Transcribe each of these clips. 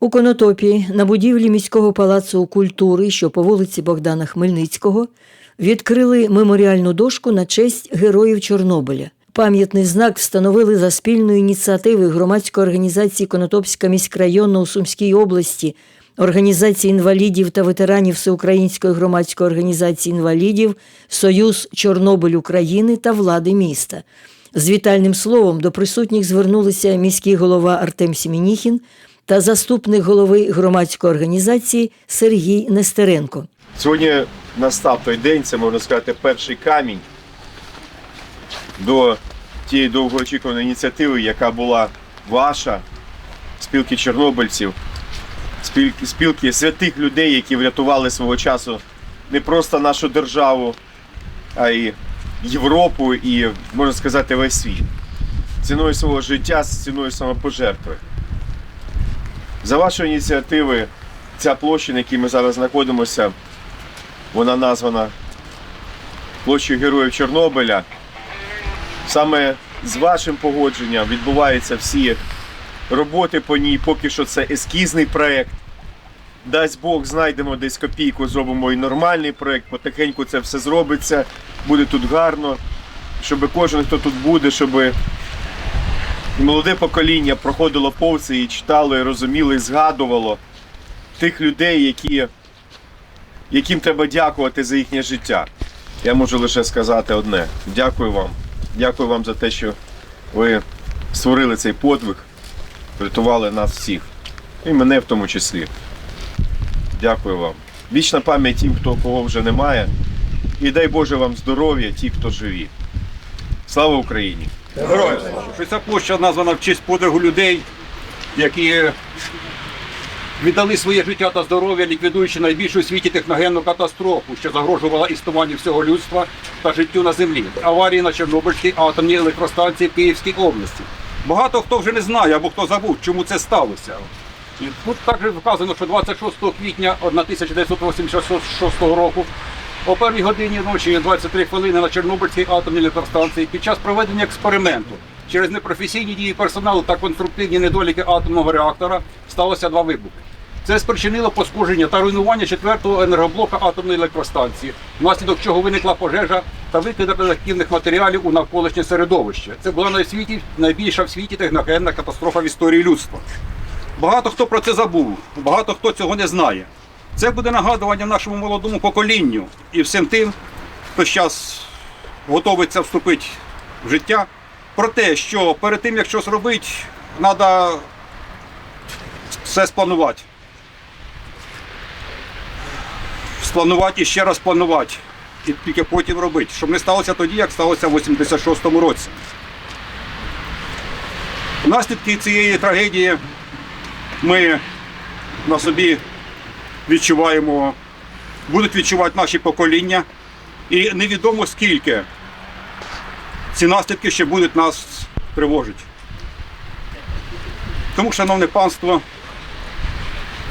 У Конотопі на будівлі міського палацу культури, що по вулиці Богдана Хмельницького, відкрили меморіальну дошку на честь героїв Чорнобиля. Пам'ятний знак встановили за спільної ініціативи громадської організації Конотопська міськрайонна у Сумській області, організації інвалідів та ветеранів Всеукраїнської громадської організації інвалідів, Союз Чорнобиль України та влади міста. З вітальним словом до присутніх звернулися міський голова Артем Сімініхін та заступник голови громадської організації Сергій Нестеренко. Сьогодні настав той день, це можна сказати, перший камінь до тієї довгоочікуваної ініціативи, яка була ваша, спілки чорнобильців, спілки, спілки святих людей, які врятували свого часу не просто нашу державу, а й Європу і, можна сказати, весь світ. Ціною свого життя, ціною самопожертви. За вашої ініціативи ця площа, на якій ми зараз знаходимося, вона названа площею Героїв Чорнобиля. Саме з вашим погодженням відбуваються всі роботи по ній. Поки що це ескізний проєкт. Дасть Бог, знайдемо десь копійку, зробимо і нормальний проєкт. Потихеньку це все зробиться, буде тут гарно, щоб кожен, хто тут буде, щоб молоде покоління проходило повз і читало, і розуміло, і згадувало тих людей, які, яким треба дякувати за їхнє життя. Я можу лише сказати одне: дякую вам. Дякую вам за те, що ви створили цей подвиг, врятували нас всіх. І мене в тому числі. Дякую вам. Вічна пам'ять тим, хто кого вже немає. І дай Боже вам здоров'я, ті, хто живі. Слава Україні! Слава! Що ця площа названа в честь подвигу людей, які віддали своє життя та здоров'я, ліквідуючи найбільшу у світі техногенну катастрофу, що загрожувала існуванню всього людства та життю на землі. Аварії на Чорнобильській атомній електростанції Київській області. Багато хто вже не знає або хто забув, чому це сталося. Тут також вказано, що 26 квітня 1986 року о першій годині ночі 23 хвилини на Чорнобильській атомній електростанції під час проведення експерименту через непрофесійні дії персоналу та конструктивні недоліки атомного реактора сталося два вибухи. Це спричинило пошкодження та руйнування четвертого енергоблока атомної електростанції, внаслідок чого виникла пожежа та викид радіоактивних матеріалів у навколишнє середовище. Це була на світі найбільша в світі техногенна катастрофа в історії людства. Багато хто про це забув, багато хто цього не знає. Це буде нагадування нашому молодому поколінню і всім тим, хто зараз готовиться вступити в життя, про те, що перед тим, як щось робити, треба все спланувати. Спланувати і ще раз планувати. І тільки потім робити. Щоб не сталося тоді, як сталося в 86-му році. Наслідки цієї трагедії ми на собі відчуваємо, будуть відчувати наші покоління. І невідомо скільки ці наслідки ще будуть нас тривожити. Тому, шановне панство,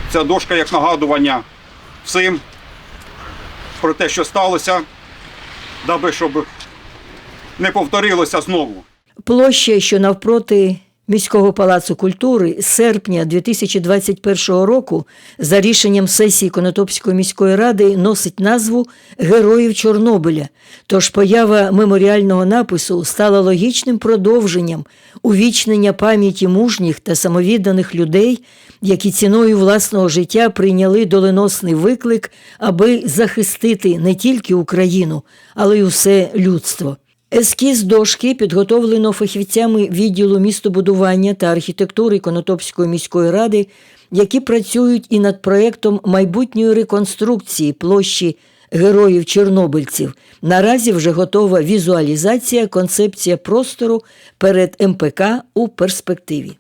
ця дошка як нагадування всім про те, що сталося, даби щоб не повторилося знову. Площа, що навпроти міського палацу культури з серпня 2021 року за рішенням сесії Конотопської міської ради носить назву Героїв Чорнобиля. Тож поява меморіального напису стала логічним продовженням увічнення пам'яті мужніх та самовідданих людей, які ціною власного життя прийняли доленосний виклик, аби захистити не тільки Україну, але й усе людство. Ескіз дошки підготовлено фахівцями відділу містобудування та архітектури Конотопської міської ради, які працюють і над проєктом майбутньої реконструкції площі героїв чорнобильців. Наразі вже готова візуалізація, концепція простору перед МПК у перспективі.